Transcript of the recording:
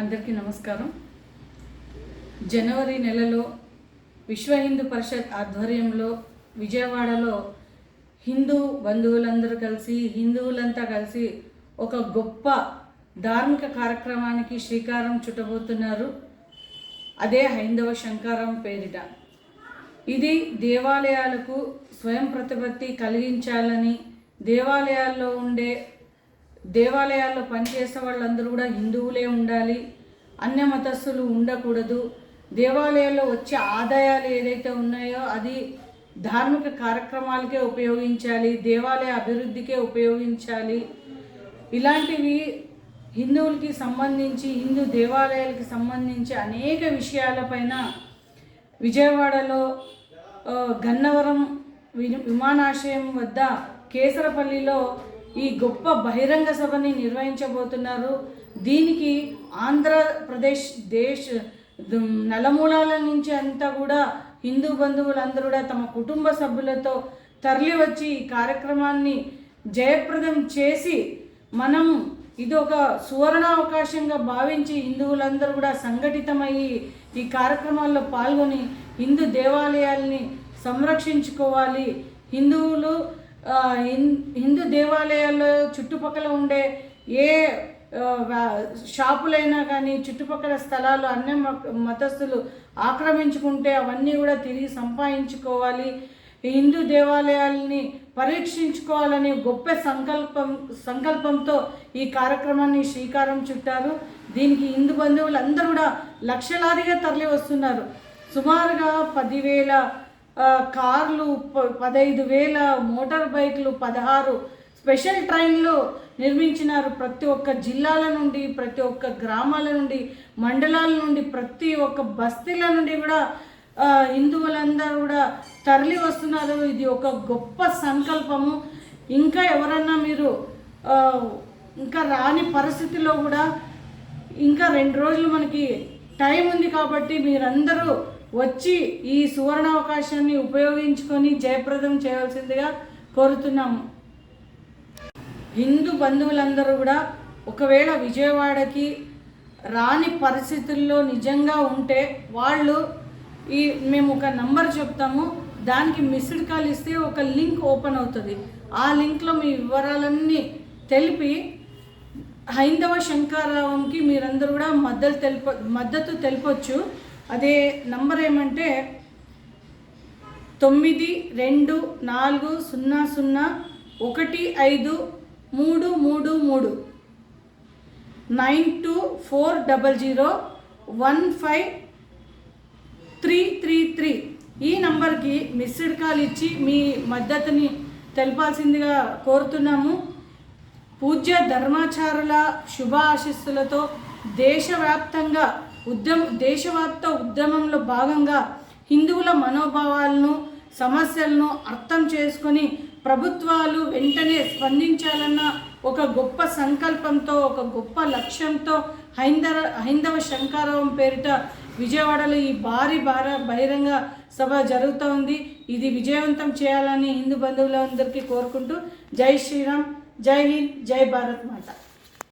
అందరికీ నమస్కారం. జనవరి నెలలో విశ్వ హిందూ పరిషత్ ఆధ్వర్యంలో విజయవాడలో హిందూ బంధువులందరూ కలిసి హిందువులంతా కలిసి ఒక గొప్ప ధార్మిక కార్యక్రమానికి శ్రీకారం చుట్టబోతున్నారు. అదే హైందవ శంకారం పేరిట. ఇది దేవాలయాలకు స్వయం ప్రతిపత్తి కలిగించాలని దేవాలయాల్లో ఉండే దేవాలయాల్లో పనిచేసే వాళ్ళందరూ కూడా హిందువులే ఉండాలి అన్య మతస్థులు ఉండకూడదు. దేవాలయాల్లో వచ్చే ఆదాయాలు ఏదైతే ఉన్నాయో అది ధార్మిక కార్యక్రమాలకే ఉపయోగించాలి దేవాలయ అభివృద్ధికే ఉపయోగించాలి. ఇలాంటివి హిందువులకి సంబంధించి హిందూ దేవాలయాలకి సంబంధించి అనేక విషయాలపైన విజయవాడలో గన్నవరం వి- విమానాశ్రయం వద్ద కేసరపల్లిలో ఈ గొప్ప బహిరంగ సభని నిర్వహించబోతున్నారు. దీనికి ఆంధ్రప్రదేశ్ దేశ్ నలమూలాల నుంచి అంతా కూడా హిందూ బంధువులందరూ కూడా తమ కుటుంబ సభ్యులతో తరలివచ్చి ఈ కార్యక్రమాన్ని జయప్రదం చేసి మనం ఇది ఒక సువర్ణావకాశంగా భావించి హిందువులందరూ కూడా సంఘటితమయ్యి ఈ కార్యక్రమాల్లో పాల్గొని హిందూ దేవాలయాల్ని సంరక్షించుకోవాలి. హిందువులు హిందూ దేవాలయాల్లో చుట్టుపక్కల ఉండే ఏ షాపులైనా కానీ చుట్టుపక్కల స్థలాలు అన్ని మ- మతస్థులు ఆక్రమించుకుంటే అవన్నీ కూడా తిరిగి సంపాదించుకోవాలి. హిందూ దేవాలయాల్ని పరీక్షించుకోవాలని గొప్ప సంకల్పం సంకల్పంతో ఈ కార్యక్రమాన్ని శ్రీకారం చుట్టారు. దీనికి హిందూ బంధువులు అందరూ కూడా లక్షలాదిగా తరలి వస్తున్నారు సుమారుగా పదివేల కార్లు ప- పదహైదు వేల మోటార్ బైక్లు పదహారు స్పెషల్ ట్రైన్లు నిర్మించినారు ప్రతి ఒక్క జిల్లాల నుండి ప్రతి ఒక్క గ్రామాల నుండి మండలాల నుండి ప్రతి ఒక్క బస్తీల నుండి కూడా హిందువులందరూ కూడా తరలి వస్తున్నారు. ఇది ఒక గొప్ప సంకల్పము. ఇంకా ఎవరన్నా మీరు ఇంకా రాని పరిస్థితిలో కూడా ఇంకా రెండు రోజులు మనకి టైం ఉంది కాబట్టి మీరందరూ వచ్చి ఈ సువర్ణ అవకాశాన్ని ఉపయోగించుకొని జయప్రదం చేయవలసిందిగా కోరుతున్నాము. హిందూ బంధువులందరూ కూడా ఒకవేళ విజయవాడకి రాని పరిస్థితుల్లో నిజంగా ఉంటే వాళ్ళు ఈ మేము ఒక నంబర్ చెప్తాము దానికి మిస్డ్ కాల్ ఇస్తే ఒక లింక్ ఓపెన్ అవుతుంది. ఆ లింక్లో మీ వివరాలన్నీ తెలిపి హైందవ శంకరరావంకి మీరందరూ కూడా మద్దతు తెలుప మద్దతు తెలపొచ్చు. అదే నంబర్ ఏమంటే తొమ్మిది రెండు నాలుగు సున్నా సున్నా ఒకటి ఐదు మూడు మూడు మూడు. Nine two four double zero one five three three three. ఈ నంబర్కి మిస్డ్ కాల్ ఇచ్చి మీ మద్దతుని తెలపాల్సిందిగా కోరుతున్నాము. పూజ్య ధర్మాచారుల శుభ ఆశీస్సులతో దేశవ్యాప్తంగా ఉద్యమ దేశవ్యాప్త ఉద్యమంలో భాగంగా హిందువుల మనోభావాలను సమస్యలను అర్థం చేసుకొని ప్రభుత్వాలు వెంటనే స్పందించాలన్న ఒక గొప్ప సంకల్పంతో ఒక గొప్ప లక్ష్యంతో హైందవ హైందవ శంకారావం పేరిట విజయవాడలో ఈ భారీ భార బహిరంగ సభ జరుగుతోంది. ఇది విజయవంతం చేయాలని హిందూ బంధువులందరికీ కోరుకుంటూ జై శ్రీరామ్ జై హింద్ జై భారత్ మాత.